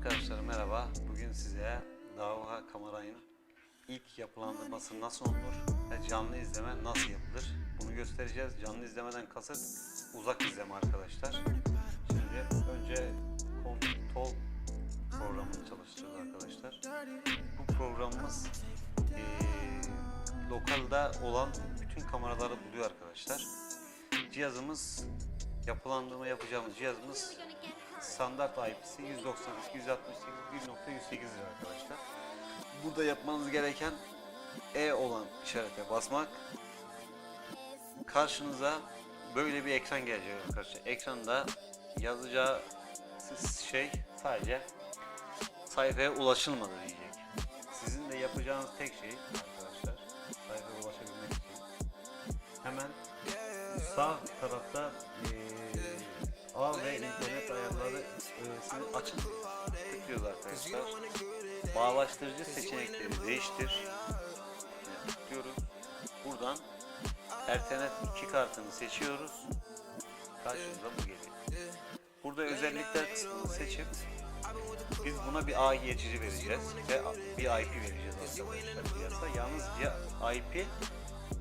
Arkadaşlar merhaba. Bugün size Dava kamerayın ilk yapılandırması nasıl olunur ve canlı izleme nasıl yapılır bunu göstereceğiz. Canlı izlemeden kasıt uzak izleme arkadaşlar. Şimdi önce kontrol programını çalıştırıyoruz arkadaşlar. Bu programımız eee lokalde olan bütün kameraları buluyor arkadaşlar. Cihazımız yapılandırma yapacağımız cihazımız standart IP'si 192 168 1.108 arkadaşlar. Burada yapmanız gereken E olan işarete basmak. Karşınıza böyle bir ekran gelecek arkadaşlar. Ekranda yazacağı şey sadece sayfaya ulaşılmadı diyecek. Sizin de yapacağınız tek şey arkadaşlar sayfaya ulaşabilmek için hemen sağ tarafta öğesini açın tıklıyoruz arkadaşlar. Bağlaştırıcı seçenekleri değiştir. Yine tıklıyoruz. Buradan Ethernet 2 kartını seçiyoruz. Karşımıza bu geliyor. Burada özellikler kısmını seçip biz buna bir ağ geçici vereceğiz ve bir IP vereceğiz arkadaşlar. Yalnız ya IP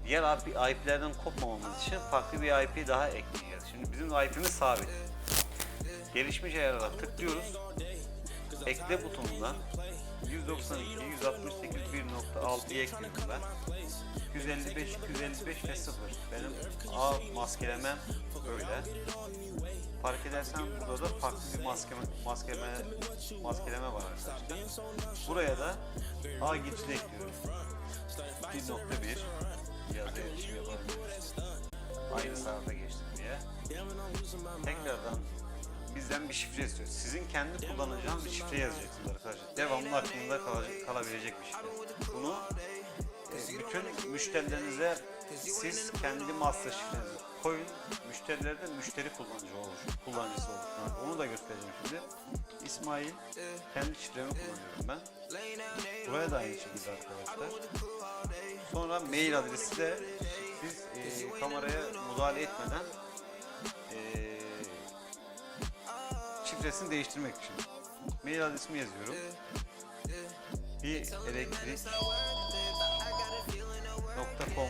diğer IP, IP'lerden kopmamamız için farklı bir IP daha ekleyeceğiz. Şimdi bizim IP'miz sabit. Gelişmiş ayarlara tıklıyoruz. Ekle butonundan 192, 168, 1.6'ya ekliyorum ben. 155, 255 ve 0. Benim A maskelemem böyle. Fark edersen burada da farklı bir maskeme, maskeleme, maskeleme var arkadaşlar. Buraya da A geçidi ekliyorum. 1.1 şifre istiyor. Sizin kendi kullanacağınız bir şifre yazacaksınız arkadaşlar. Devamlı aklında kalacak, kalabilecek bir şifre. Bunu e, bütün müşterilerinize siz kendi master şifrenizi koyun. Müşteriler de müşteri kullanıcı olur, kullanıcısı olur. Onu da göstereceğim şimdi. İsmail kendi şifremi kullanıyorum ben. Buraya da aynı şekilde arkadaşlar. Sonra mail adresi de siz e, kameraya müdahale etmeden e, şifresini değiştirmek için. Mail adresimi yazıyorum. Bir elektrik com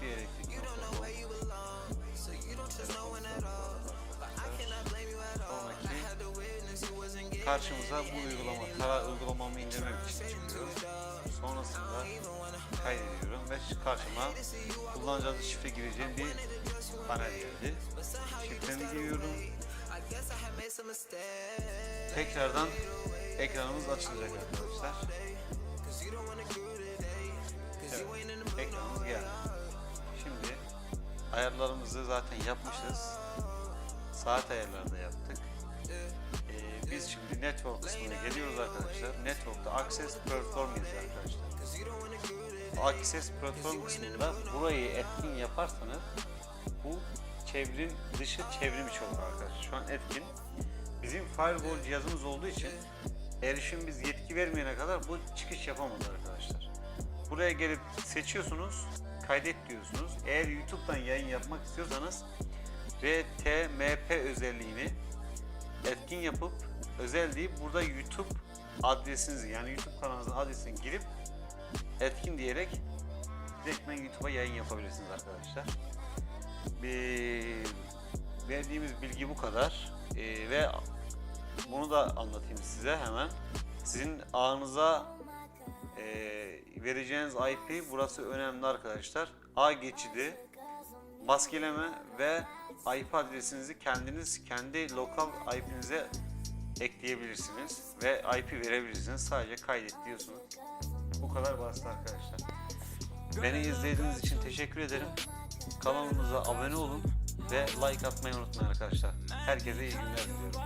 bir elektrik karşımıza bu uygulama, tara uygulamamı indirmek için çıkıyor. Sonrasında kaydediyorum ve karşıma kullanıcı şifre gireceğim bir panel geldi. Şifremi giriyorum. Tekrardan ekranımız açılacak arkadaşlar. Evet, ekranımız geldi. Şimdi ayarlarımızı zaten yapmışız. Saat ayarları da yaptık. Ee, biz şimdi network kısmına geliyoruz arkadaşlar. Network'ta access perform yazıyor arkadaşlar. Access platform kısmında burayı etkin yaparsanız bu çevrim dışı çevrim içi olur arkadaşlar. Şu an etkin. Bizim firewall cihazımız olduğu için erişim biz yetki vermeyene kadar bu çıkış yapamaz arkadaşlar. Buraya gelip seçiyorsunuz, kaydet diyorsunuz. Eğer YouTube'dan yayın yapmak istiyorsanız RTMP özelliğini etkin yapıp özel deyip burada YouTube adresinizi yani YouTube kanalınızın adresini girip etkin diyerek direktmen YouTube'a yayın yapabilirsiniz arkadaşlar. Bir, verdiğimiz bilgi bu kadar Ee, ve bunu da anlatayım size hemen. Sizin ağınıza e, vereceğiniz IP burası önemli arkadaşlar. A geçidi, maskeleme ve IP adresinizi kendiniz kendi lokal IP'nize ekleyebilirsiniz ve IP verebilirsiniz. Sadece kaydet diyorsunuz. Bu kadar basit arkadaşlar. Beni izlediğiniz için teşekkür ederim. Kanalımıza abone olun ve like atmayı unutmayın arkadaşlar. Herkese iyi günler diliyorum.